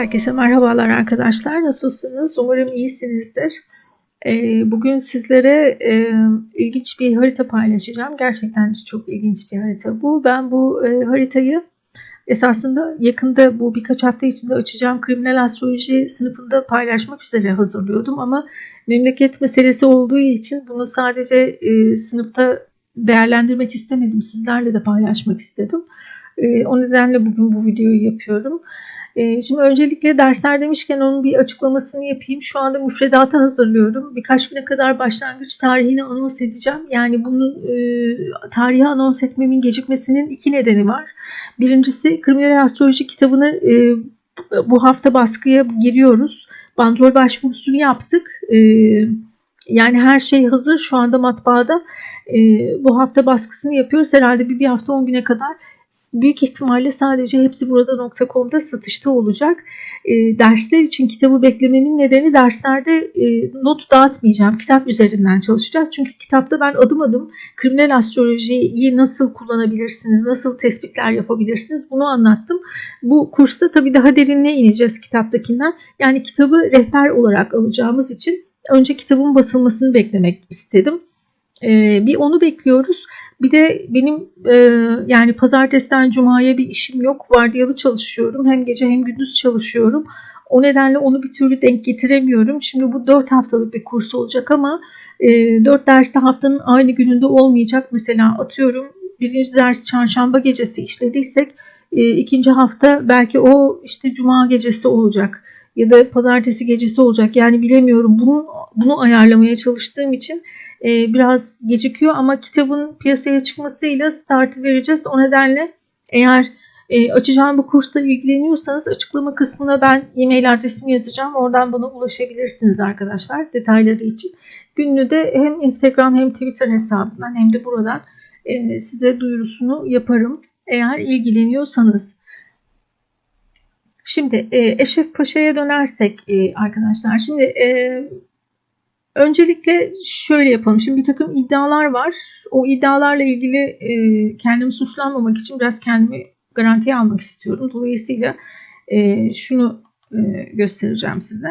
Herkese merhabalar arkadaşlar. Nasılsınız? Umarım iyisinizdir. Ee, Bugün sizlere e, ilginç bir harita paylaşacağım. Gerçekten çok ilginç bir harita bu. Ben bu e, haritayı esasında yakında bu birkaç hafta içinde açacağım kriminal astroloji sınıfında paylaşmak üzere hazırlıyordum. Ama memleket meselesi olduğu için bunu sadece e, sınıfta değerlendirmek istemedim. Sizlerle de paylaşmak istedim. O nedenle bugün bu videoyu yapıyorum. Ee, Şimdi öncelikle dersler demişken onun bir açıklamasını yapayım. Şu anda müfredatı hazırlıyorum. Birkaç güne kadar başlangıç tarihini anons edeceğim. Yani bunu e, tarihi anons etmemin gecikmesinin iki nedeni var. Birincisi kriminal astroloji kitabını e, bu hafta baskıya giriyoruz. Bandrol başvurusunu yaptık. E, yani her şey hazır şu anda matbaada. E, bu hafta baskısını yapıyoruz. Herhalde bir, bir hafta 10 güne kadar büyük ihtimalle sadece hepsi burada.com'da satışta olacak. E, dersler için kitabı beklememin nedeni derslerde e, not dağıtmayacağım. Kitap üzerinden çalışacağız. Çünkü kitapta ben adım adım kriminal astrolojiyi nasıl kullanabilirsiniz, nasıl tespitler yapabilirsiniz bunu anlattım. Bu kursta tabii daha derinine ineceğiz kitaptakinden. Yani kitabı rehber olarak alacağımız için önce kitabın basılmasını beklemek istedim. E, bir onu bekliyoruz. Bir de benim e, yani pazartesiden cumaya bir işim yok. Vardiyalı çalışıyorum. Hem gece hem gündüz çalışıyorum. O nedenle onu bir türlü denk getiremiyorum. Şimdi bu 4 haftalık bir kurs olacak ama e, 4 derste haftanın aynı gününde olmayacak. Mesela atıyorum birinci ders çarşamba gecesi işlediysek e, ikinci hafta belki o işte cuma gecesi olacak ya da pazartesi gecesi olacak. Yani bilemiyorum. Bunu bunu ayarlamaya çalıştığım için e, biraz gecikiyor ama kitabın piyasaya çıkmasıyla startı vereceğiz. O nedenle eğer e, açacağım bu kursla ilgileniyorsanız açıklama kısmına ben e-mail adresimi yazacağım. Oradan bana ulaşabilirsiniz arkadaşlar detayları için. Günlü de hem Instagram hem Twitter hesabından hem de buradan e, size duyurusunu yaparım. Eğer ilgileniyorsanız. Şimdi e, Eşref Paşa'ya dönersek e, arkadaşlar. Şimdi e, öncelikle şöyle yapalım. Şimdi bir takım iddialar var. O iddialarla ilgili e, kendimi suçlanmamak için biraz kendimi garantiye almak istiyorum. Dolayısıyla e, şunu e, göstereceğim size.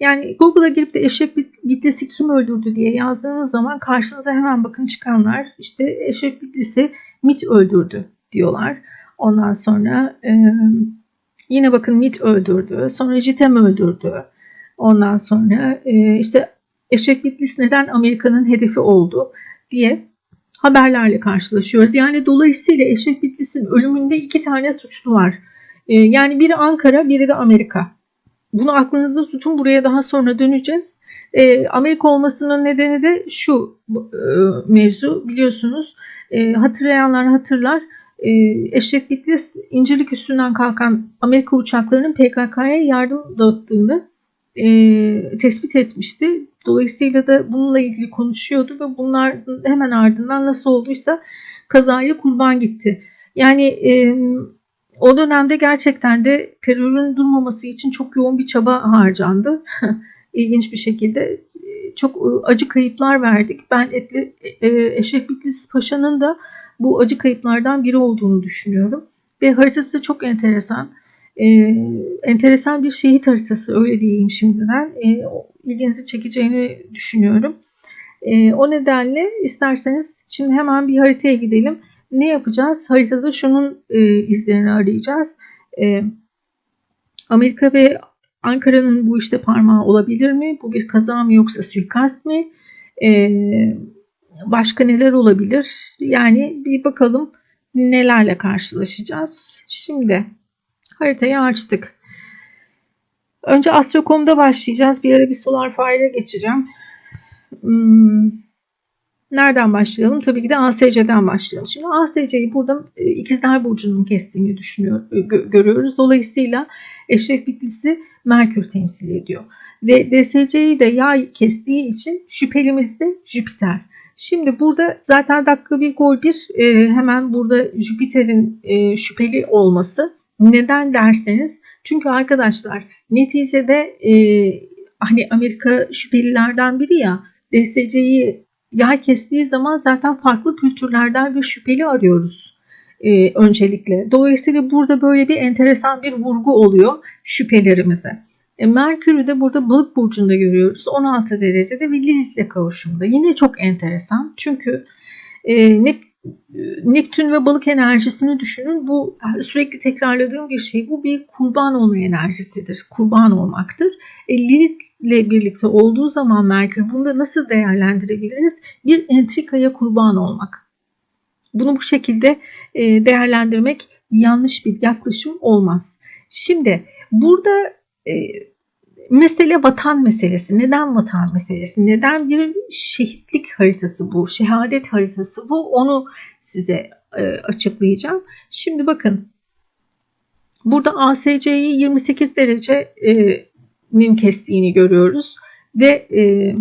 Yani Google'a girip de Eşref Bitlis'i kim öldürdü diye yazdığınız zaman karşınıza hemen bakın çıkanlar işte Eşref Bitlis'i MIT öldürdü diyorlar. Ondan sonra e, yine bakın MIT öldürdü. Sonra CITEM öldürdü. Ondan sonra e, işte Eşref Bitlis neden Amerika'nın hedefi oldu diye haberlerle karşılaşıyoruz. Yani dolayısıyla Eşref Bitlis'in ölümünde iki tane suçlu var. Ee, yani biri Ankara, biri de Amerika. Bunu aklınızda tutun. Buraya daha sonra döneceğiz. Ee, Amerika olmasının nedeni de şu e, mevzu biliyorsunuz. E, hatırlayanlar hatırlar. E, Eşref Bitlis İncirlik üstünden kalkan Amerika uçaklarının PKK'ya yardım dağıttığını e, tespit etmişti. Dolayısıyla da bununla ilgili konuşuyordu ve bunlar hemen ardından nasıl olduysa kazaya kurban gitti. Yani e, o dönemde gerçekten de terörün durmaması için çok yoğun bir çaba harcandı. İlginç bir şekilde çok acı kayıplar verdik. Ben Etli, e, Eşref Bitlis Paşa'nın da bu acı kayıplardan biri olduğunu düşünüyorum. Ve haritası da çok enteresan e, enteresan bir şehit haritası öyle diyeyim şimdiden. E, ilginizi çekeceğini düşünüyorum. E, o nedenle isterseniz şimdi hemen bir haritaya gidelim. Ne yapacağız? Haritada şunun e, izlerini arayacağız. E, Amerika ve Ankara'nın bu işte parmağı olabilir mi? Bu bir kaza mı yoksa suikast mı? E, başka neler olabilir? Yani bir bakalım nelerle karşılaşacağız. Şimdi haritayı açtık. Önce Astrocom'da başlayacağız. Bir ara bir Solar Fire'a geçeceğim. Hmm. Nereden başlayalım? Tabii ki de ASC'den başlayalım. Şimdi ASC'yi burada e, İkizler Burcu'nun kestiğini düşünüyor, e, görüyoruz. Dolayısıyla Eşref Bitlis'i Merkür temsil ediyor. Ve DSC'yi de yay kestiği için şüphelimiz de Jüpiter. Şimdi burada zaten dakika bir gol bir e, hemen burada Jüpiter'in şüpheli olması neden derseniz çünkü arkadaşlar neticede e, hani Amerika şüphelilerden biri ya DSC'yi yay kestiği zaman zaten farklı kültürlerden bir şüpheli arıyoruz. e, öncelikle. Dolayısıyla burada böyle bir enteresan bir vurgu oluyor şüphelerimize. E, Merkür'ü de burada balık burcunda görüyoruz. 16 derecede ve Lilith'le kavuşumda. Yine çok enteresan. Çünkü e, Nep Neptün ve balık enerjisini düşünün. Bu sürekli tekrarladığım bir şey. Bu bir kurban olma enerjisidir. Kurban olmaktır. E, Lilith ile birlikte olduğu zaman Merkür bunu da nasıl değerlendirebiliriz? Bir entrikaya kurban olmak. Bunu bu şekilde e, değerlendirmek yanlış bir yaklaşım olmaz. Şimdi burada e, mesele vatan meselesi. Neden vatan meselesi? Neden bir şehitlik haritası bu? Şehadet haritası bu. Onu size e, açıklayacağım. Şimdi bakın burada ASC'yi 28 derecenin kestiğini görüyoruz ve e,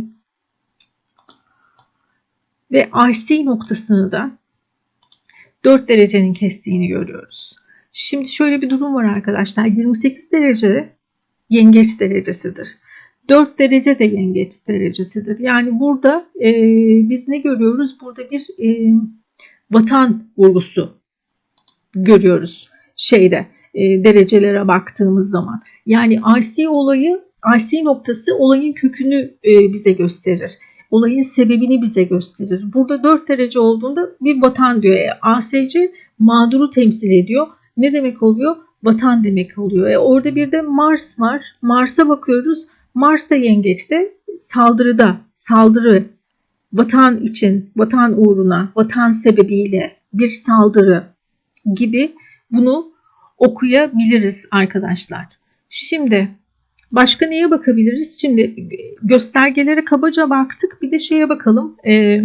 ve RC noktasını da 4 derecenin kestiğini görüyoruz. Şimdi şöyle bir durum var arkadaşlar. 28 derece yengeç derecesidir. 4 derece de yengeç derecesidir. Yani burada e, biz ne görüyoruz? Burada bir e, vatan vurgusu görüyoruz şeyde e, derecelere baktığımız zaman. Yani RC olayı, RC noktası olayın kökünü e, bize gösterir. Olayın sebebini bize gösterir. Burada 4 derece olduğunda bir vatan diyor. E, ASC mağduru temsil ediyor. Ne demek oluyor? Vatan demek oluyor. E, orada bir de Mars var. Mars'a bakıyoruz. Mars da yengeçte saldırıda, saldırı vatan için, vatan uğruna, vatan sebebiyle bir saldırı gibi bunu okuyabiliriz arkadaşlar. Şimdi başka neye bakabiliriz? Şimdi göstergelere kabaca baktık. Bir de şeye bakalım. E,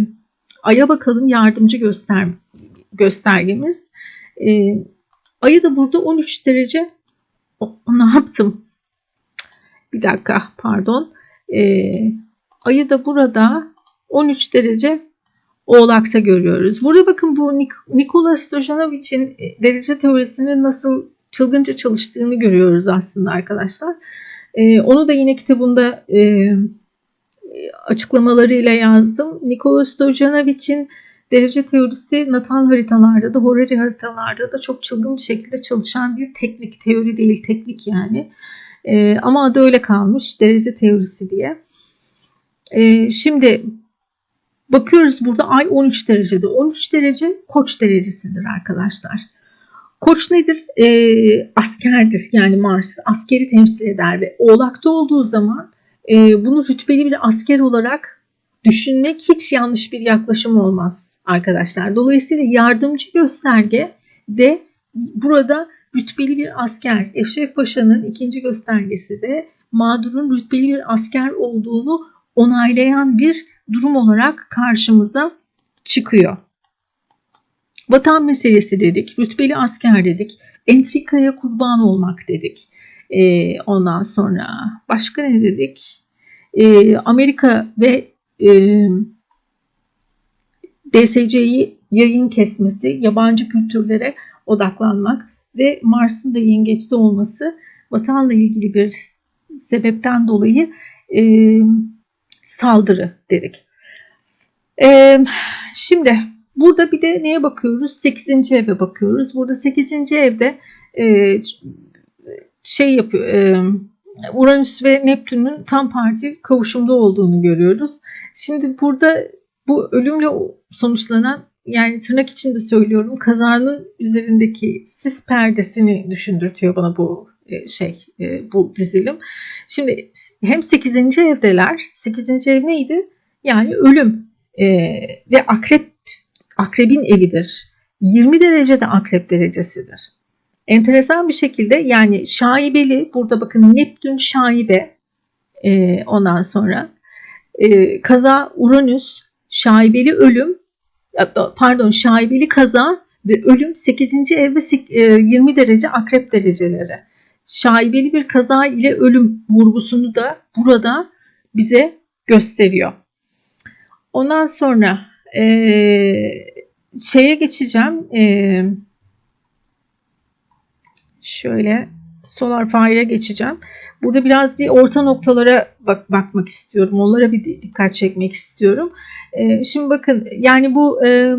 Ay'a bakalım yardımcı göster göstergemiz. E, Ay'ı da burada 13 derece o, ne yaptım? Bir dakika pardon. E, ayı da burada 13 derece Oğlak'ta görüyoruz. Burada bakın bu Nik- Nikola Stojanovic'in e, derece teorisinin nasıl çılgınca çalıştığını görüyoruz aslında arkadaşlar. E, onu da yine kitabında e, açıklamalarıyla yazdım. Nikola Stojanovic'in derece teorisi natal haritalarda da horary haritalarda da çok çılgın bir şekilde çalışan bir teknik teori değil teknik yani. E, ama adı öyle kalmış derece teorisi diye. E, şimdi bakıyoruz burada ay 13 derecede. 13 derece koç derecesidir arkadaşlar. Koç nedir? E, askerdir yani Mars askeri temsil eder ve oğlakta olduğu zaman e, bunu rütbeli bir asker olarak düşünmek hiç yanlış bir yaklaşım olmaz arkadaşlar. Dolayısıyla yardımcı gösterge de burada rütbeli bir asker. Eşref Paşa'nın ikinci göstergesi de mağdurun rütbeli bir asker olduğunu onaylayan bir durum olarak karşımıza çıkıyor. Vatan meselesi dedik, rütbeli asker dedik, entrikaya kurban olmak dedik. Ee, ondan sonra başka ne dedik? Ee, Amerika ve e, DSC'yi yayın kesmesi, yabancı kültürlere odaklanmak ve Mars'ın da yengeçte olması vatanla ilgili bir sebepten dolayı e, saldırı dedik. E, şimdi burada bir de neye bakıyoruz? 8. eve bakıyoruz. Burada 8. evde e, şey yapıyor. E, Uranüs ve Neptün'ün tam parti kavuşumda olduğunu görüyoruz. Şimdi burada bu ölümle sonuçlanan yani tırnak içinde söylüyorum kazanın üzerindeki sis perdesini düşündürtüyor bana bu e, şey e, bu dizilim. Şimdi hem 8. evdeler. 8. ev neydi? Yani ölüm e, ve akrep akrebin evidir. 20 derecede akrep derecesidir. Enteresan bir şekilde yani şaibeli burada bakın Neptün şaibe ondan sonra kaza Uranüs şaibeli ölüm pardon şaibeli kaza ve ölüm 8. ev ve 20 derece akrep dereceleri. Şaibeli bir kaza ile ölüm vurgusunu da burada bize gösteriyor. Ondan sonra e, şeye geçeceğim. E, şöyle Solar Fire'a geçeceğim. Burada biraz bir orta noktalara bak bakmak istiyorum. Onlara bir dikkat çekmek istiyorum. E, şimdi bakın yani bu e,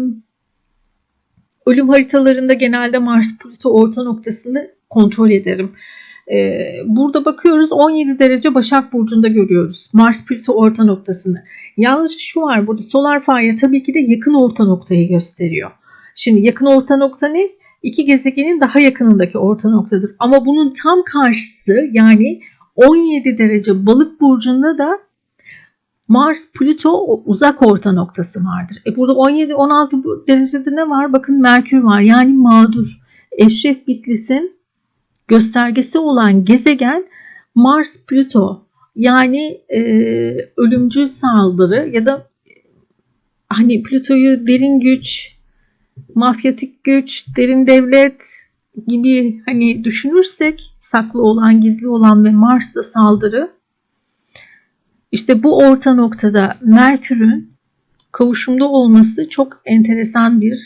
ölüm haritalarında genelde Mars Plüto orta noktasını kontrol ederim. Ee, burada bakıyoruz 17 derece Başak Burcu'nda görüyoruz. Mars Plüto orta noktasını. Yalnız şu var burada Solar Fire tabii ki de yakın orta noktayı gösteriyor. Şimdi yakın orta nokta ne? İki gezegenin daha yakınındaki orta noktadır. Ama bunun tam karşısı yani 17 derece balık burcunda da Mars Plüto uzak orta noktası vardır. E burada 17-16 derecede ne var? Bakın Merkür var yani mağdur. Eşref Bitlis'in göstergesi olan gezegen Mars Plüto yani e, ölümcül saldırı ya da hani Plüto'yu derin güç, mafyatik güç, derin devlet gibi hani düşünürsek saklı olan, gizli olan ve Mars'ta saldırı işte bu orta noktada Merkür'ün kavuşumda olması çok enteresan bir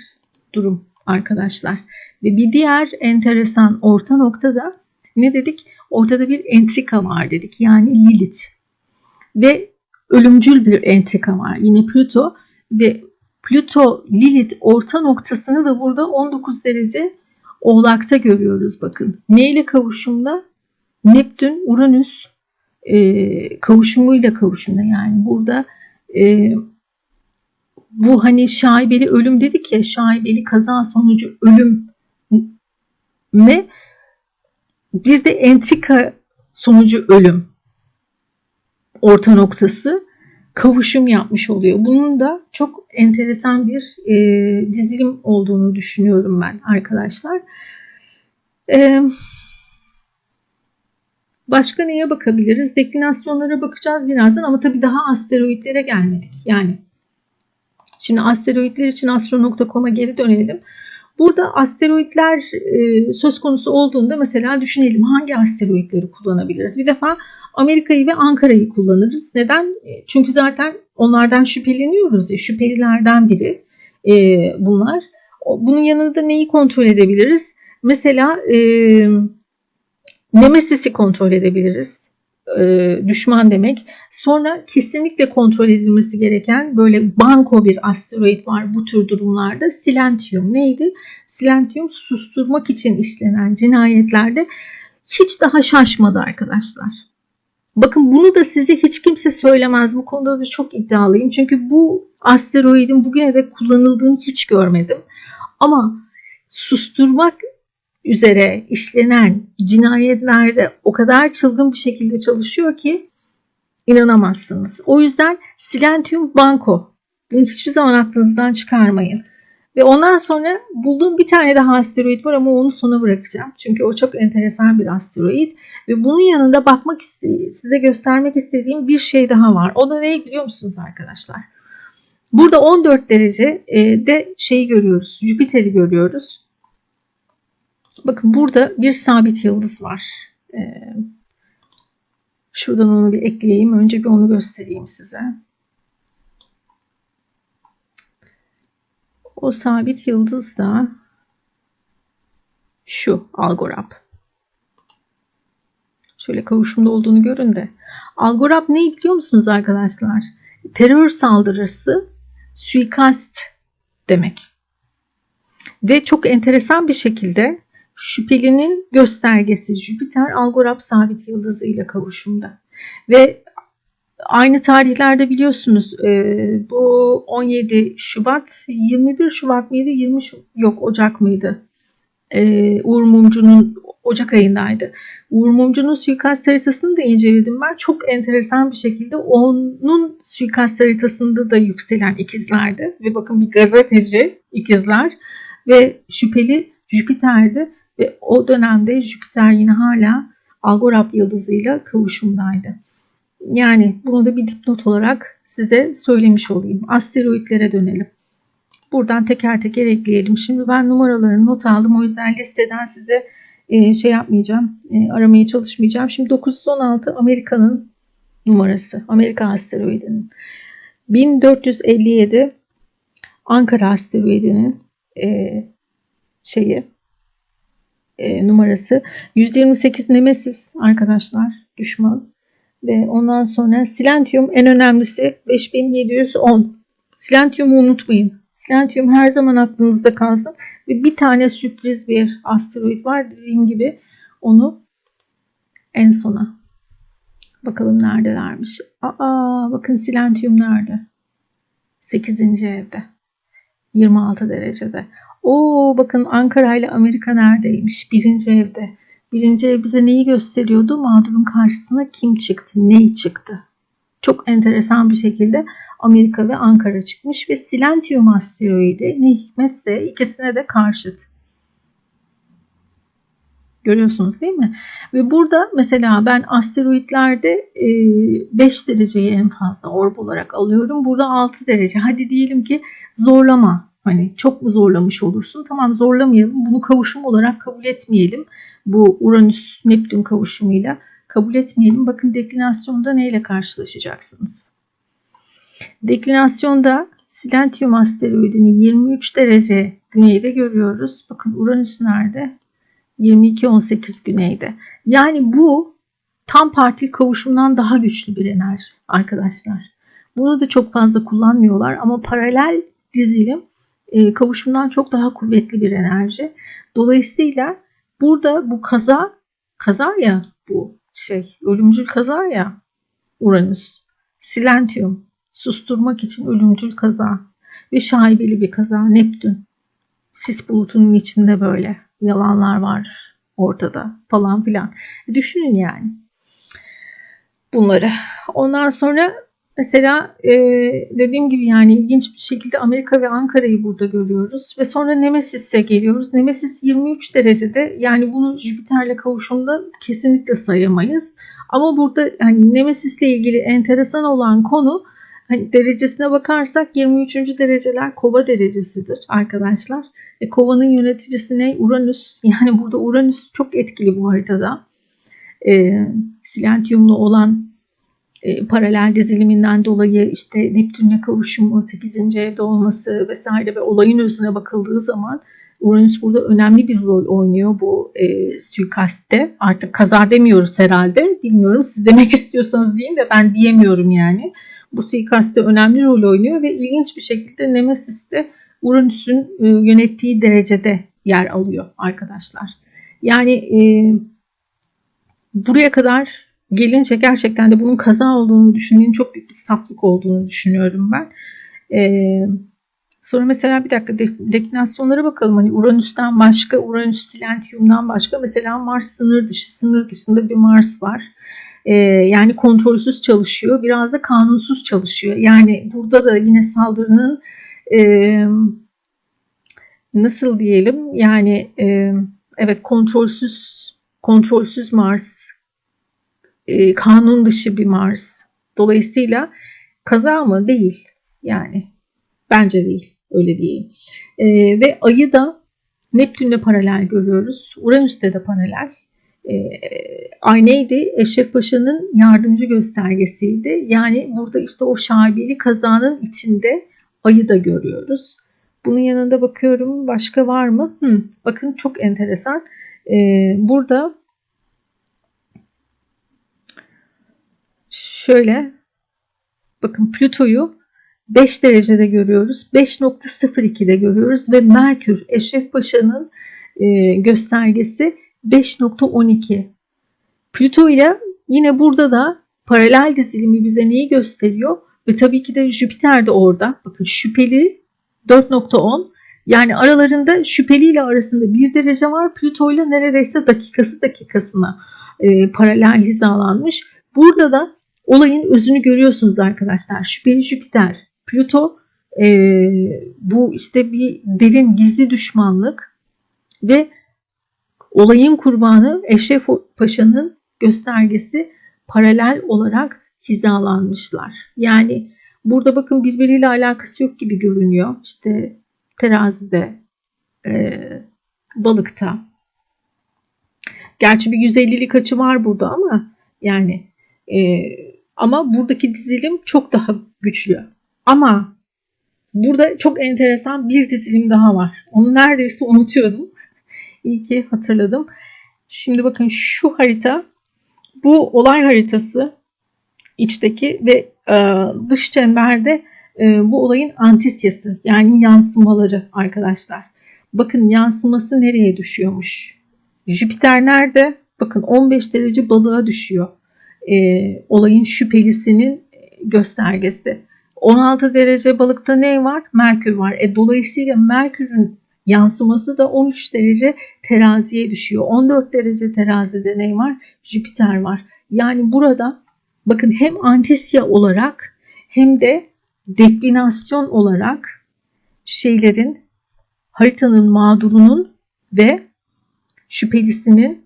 durum arkadaşlar. Ve bir diğer enteresan orta noktada ne dedik? Ortada bir entrika var dedik. Yani Lilith. Ve ölümcül bir entrika var. Yine Plüto ve Plüto Lilith orta noktasını da burada 19 derece Oğlak'ta görüyoruz bakın. Neyle kavuşumda? Neptün, Uranüs e, kavuşumuyla kavuşumda yani burada e, bu hani şaibeli ölüm dedik ya şaibeli kaza sonucu ölüm ve bir de entrika sonucu ölüm orta noktası kavuşum yapmış oluyor. Bunun da çok enteresan bir e, dizilim olduğunu düşünüyorum ben arkadaşlar. E, başka neye bakabiliriz? Deklinasyonlara bakacağız birazdan ama tabii daha asteroidlere gelmedik. Yani şimdi asteroidler için astro.com'a geri dönelim. Burada asteroidler e, söz konusu olduğunda mesela düşünelim hangi asteroidleri kullanabiliriz? Bir defa Amerika'yı ve Ankara'yı kullanırız. Neden? E, çünkü zaten onlardan şüpheleniyoruz ya şüphelilerden biri e, bunlar. Bunun yanında neyi kontrol edebiliriz? Mesela Nemesis'i kontrol edebiliriz. E, düşman demek. Sonra kesinlikle kontrol edilmesi gereken böyle banko bir asteroid var bu tür durumlarda. Silentium neydi? Silentium susturmak için işlenen cinayetlerde hiç daha şaşmadı arkadaşlar. Bakın bunu da size hiç kimse söylemez. Bu konuda da çok iddialıyım. Çünkü bu asteroidin bugüne de kullanıldığını hiç görmedim. Ama susturmak üzere işlenen cinayetlerde o kadar çılgın bir şekilde çalışıyor ki inanamazsınız. O yüzden Silentium Banco. Bunu hiçbir zaman aklınızdan çıkarmayın. Ve ondan sonra bulduğum bir tane daha asteroid var ama onu sona bırakacağım. Çünkü o çok enteresan bir asteroid. Ve bunun yanında bakmak istediğim, size göstermek istediğim bir şey daha var. O da ne biliyor musunuz arkadaşlar? Burada 14 derece e, de şeyi görüyoruz. Jüpiter'i görüyoruz. Bakın burada bir sabit yıldız var. E, şuradan onu bir ekleyeyim. Önce bir onu göstereyim size. O sabit yıldız da şu Algorab. Şöyle kavuşumda olduğunu görün de. Algorab ne biliyor musunuz arkadaşlar? Terör saldırısı suikast demek. Ve çok enteresan bir şekilde şüphelinin göstergesi Jüpiter Algorab sabit yıldızı ile kavuşumda. Ve Aynı tarihlerde biliyorsunuz e, bu 17 Şubat 21 Şubat mıydı 20 yok Ocak mıydı? E, Uğur Mumcu'nun Ocak ayındaydı. Uğur Mumcu'nun suikast haritasını da inceledim ben. Çok enteresan bir şekilde onun suikast haritasında da yükselen ikizlerdi. Ve bakın bir gazeteci ikizler ve şüpheli Jüpiter'di. Ve o dönemde Jüpiter yine hala Algorab yıldızıyla kavuşumdaydı. Yani bunu da bir dipnot olarak size söylemiş olayım. Asteroidlere dönelim. Buradan teker teker ekleyelim. Şimdi ben numaralarını not aldım. O yüzden listeden size e, şey yapmayacağım. E, aramaya çalışmayacağım. Şimdi 916 Amerika'nın numarası. Amerika asteroidinin. 1457 Ankara asteroidinin e, şeyi e, numarası. 128 Nemesis arkadaşlar düşman. Ve ondan sonra Silentium en önemlisi 5710. Silentium'u unutmayın. Silentium her zaman aklınızda kalsın. Ve bir tane sürpriz bir asteroid var. Dediğim gibi onu en sona. Bakalım neredelermiş. Aa bakın Silentium nerede? 8. evde. 26 derecede. Oo bakın Ankara ile Amerika neredeymiş? Birinci evde. Birinci ev bize neyi gösteriyordu? Mağdurun karşısına kim çıktı? Neyi çıktı? Çok enteresan bir şekilde Amerika ve Ankara çıkmış ve Silentium asteroidi ne hikmetse ikisine de karşıt. Görüyorsunuz değil mi? Ve burada mesela ben asteroidlerde 5 dereceyi en fazla orb olarak alıyorum. Burada 6 derece. Hadi diyelim ki zorlama. Hani çok mu zorlamış olursun? Tamam zorlamayalım. Bunu kavuşum olarak kabul etmeyelim. Bu Uranüs-Neptün kavuşumuyla kabul etmeyelim. Bakın deklinasyonda neyle karşılaşacaksınız? Deklinasyonda Silentium asteroidini 23 derece güneyde görüyoruz. Bakın Uranüs nerede? 22-18 güneyde. Yani bu tam partil kavuşumdan daha güçlü bir enerji arkadaşlar. Bunu da çok fazla kullanmıyorlar ama paralel dizilim e, kavuşumdan çok daha kuvvetli bir enerji. Dolayısıyla burada bu kaza kaza ya bu şey ölümcül kaza ya Uranüs, Silentium susturmak için ölümcül kaza ve şaibeli bir kaza Neptün. Sis bulutunun içinde böyle yalanlar var ortada falan filan. Düşünün yani bunları. Ondan sonra mesela e, dediğim gibi yani ilginç bir şekilde Amerika ve Ankara'yı burada görüyoruz. Ve sonra Nemesis'e geliyoruz. Nemesis 23 derecede yani bunu Jüpiter'le kavuşumda kesinlikle sayamayız. Ama burada yani Nemesis'le ilgili enteresan olan konu hani derecesine bakarsak 23. dereceler kova derecesidir arkadaşlar. E, kovanın yöneticisi ne? Uranüs. Yani burada Uranüs çok etkili bu haritada. E, Silentium'lu olan e, paralel diziliminden dolayı işte Neptün'le kavuşumu, 8. evde olması vesaire ve olayın özüne bakıldığı zaman Uranüs burada önemli bir rol oynuyor bu e, suikastte. Artık kaza demiyoruz herhalde. Bilmiyorum siz demek istiyorsanız deyin de ben diyemiyorum yani. Bu suikastte önemli rol oynuyor ve ilginç bir şekilde Nemesis'te Uranüs'ün e, yönettiği derecede yer alıyor arkadaşlar. Yani e, buraya kadar gelince gerçekten de bunun kaza olduğunu düşünmenin çok büyük bir saflık olduğunu düşünüyorum ben. E, sonra mesela bir dakika deklinasyonlara bakalım. Hani Uranüs'ten başka, Uranüs Silentium'dan başka mesela Mars sınır dışı, sınır dışında bir Mars var. Ee, yani kontrolsüz çalışıyor. Biraz da kanunsuz çalışıyor. Yani burada da yine saldırının e, nasıl diyelim yani e, evet kontrolsüz kontrolsüz Mars e, kanun dışı bir Mars dolayısıyla kaza mı değil yani bence değil öyle değil e, ve ayı da Neptün'le paralel görüyoruz Uranüs'te de paralel e, ay neydi? Eşref Paşa'nın yardımcı göstergesiydi. Yani burada işte o şaibeli kazanın içinde ayı da görüyoruz. Bunun yanında bakıyorum başka var mı? Hı, bakın çok enteresan. Ee, burada şöyle bakın Plüto'yu 5 derecede görüyoruz. 5.02'de görüyoruz ve Merkür Eşref Paşa'nın e, göstergesi 5.12. Plüto ile yine burada da paralel dizilimi bize neyi gösteriyor? Ve tabii ki de Jüpiter de orada. Bakın şüpheli 4.10 yani aralarında şüpheli ile arasında bir derece var. Plüto ile neredeyse dakikası dakikasına e, paralel hizalanmış. Burada da olayın özünü görüyorsunuz arkadaşlar. Şüpheli Jüpiter, Plüto e, bu işte bir derin gizli düşmanlık ve olayın kurbanı Eşref Paşa'nın göstergesi paralel olarak hizalanmışlar. Yani burada bakın birbiriyle alakası yok gibi görünüyor. İşte terazide, e, balıkta. Gerçi bir 150'lik açı var burada ama yani e, ama buradaki dizilim çok daha güçlü. Ama burada çok enteresan bir dizilim daha var. Onu neredeyse unutuyordum. İyi ki hatırladım. Şimdi bakın şu harita bu olay haritası içteki ve e, dış çemberde e, bu olayın antisyası yani yansımaları arkadaşlar. Bakın yansıması nereye düşüyormuş? Jüpiter nerede? Bakın 15 derece balığa düşüyor. E, olayın şüphelisinin göstergesi. 16 derece balıkta ne var? Merkür var. E, dolayısıyla Merkür'ün yansıması da 13 derece teraziye düşüyor. 14 derece terazide ne var? Jüpiter var. Yani burada bakın hem antisya olarak hem de deklinasyon olarak şeylerin haritanın mağdurunun ve şüphelisinin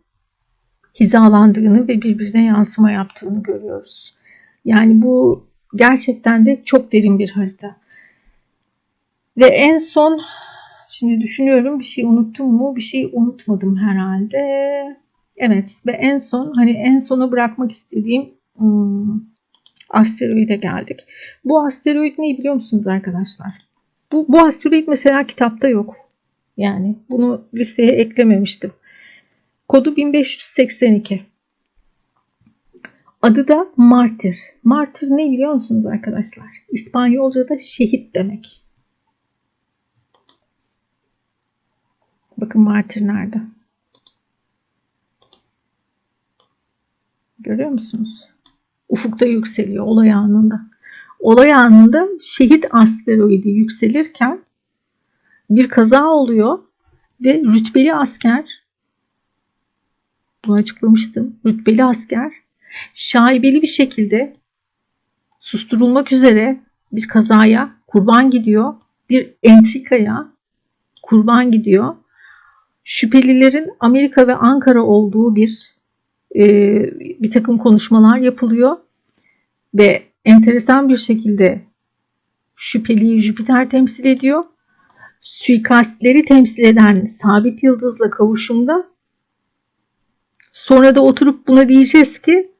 hizalandığını ve birbirine yansıma yaptığını görüyoruz. Yani bu gerçekten de çok derin bir harita. Ve en son şimdi düşünüyorum bir şey unuttum mu? Bir şey unutmadım herhalde. Evet ve en son hani en sona bırakmak istediğim hmm, asteroide geldik. Bu asteroid ne biliyor musunuz arkadaşlar? Bu, bu asteroid mesela kitapta yok. Yani bunu listeye eklememiştim. Kodu 1582. Adı da martir. Martir ne biliyor musunuz arkadaşlar? İspanyolca'da şehit demek. Bakın martir nerede? Görüyor musunuz? Ufukta yükseliyor olay anında. Olay anında şehit asteroidi yükselirken bir kaza oluyor ve rütbeli asker bunu açıklamıştım. Rütbeli asker şaibeli bir şekilde susturulmak üzere bir kazaya kurban gidiyor. Bir entrikaya kurban gidiyor. Şüphelilerin Amerika ve Ankara olduğu bir e, bir takım konuşmalar yapılıyor ve enteresan bir şekilde şüpheliyi Jüpiter temsil ediyor. Suikastleri temsil eden sabit yıldızla kavuşumda sonra da oturup buna diyeceğiz ki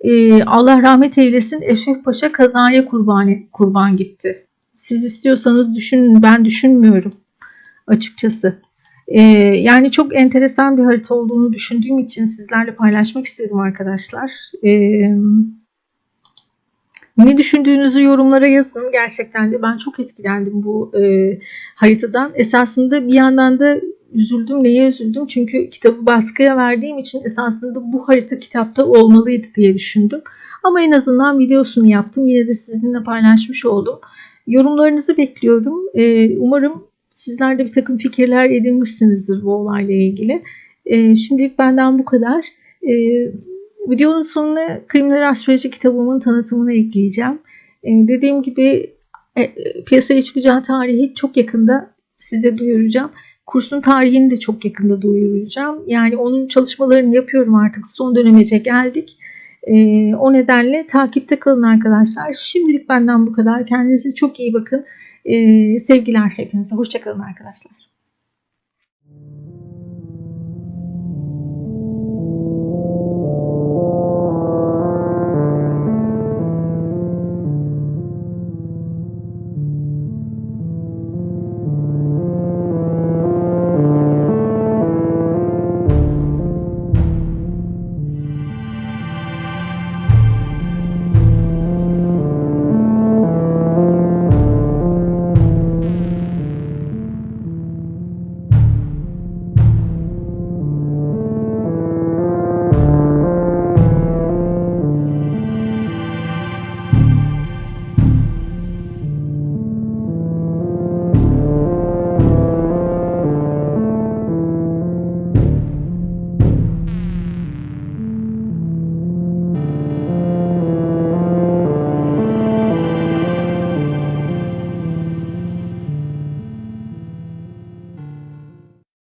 e, Allah rahmet eylesin Eşref Paşa kazaya kurban, kurban gitti. Siz istiyorsanız düşünün ben düşünmüyorum açıkçası. E, yani çok enteresan bir harita olduğunu düşündüğüm için sizlerle paylaşmak istedim arkadaşlar. E, ne düşündüğünüzü yorumlara yazın. Gerçekten de ben çok etkilendim bu e, haritadan. Esasında bir yandan da üzüldüm. Neye üzüldüm? Çünkü kitabı baskıya verdiğim için esasında bu harita kitapta olmalıydı diye düşündüm. Ama en azından videosunu yaptım. Yine de sizinle paylaşmış oldum. Yorumlarınızı bekliyorum. Ee, umarım sizler de bir takım fikirler edinmişsinizdir bu olayla ilgili. Ee, şimdilik benden bu kadar. Ee, videonun sonuna Kriminal Astroloji kitabımın tanıtımını ekleyeceğim. dediğim gibi e, piyasaya çıkacağı tarihi çok yakında size duyuracağım. Kursun tarihini de çok yakında duyuracağım. Yani onun çalışmalarını yapıyorum artık. Son dönemece geldik. Ee, o nedenle takipte kalın arkadaşlar. Şimdilik benden bu kadar. Kendinize çok iyi bakın. Ee, sevgiler hepinize. Hoşçakalın arkadaşlar.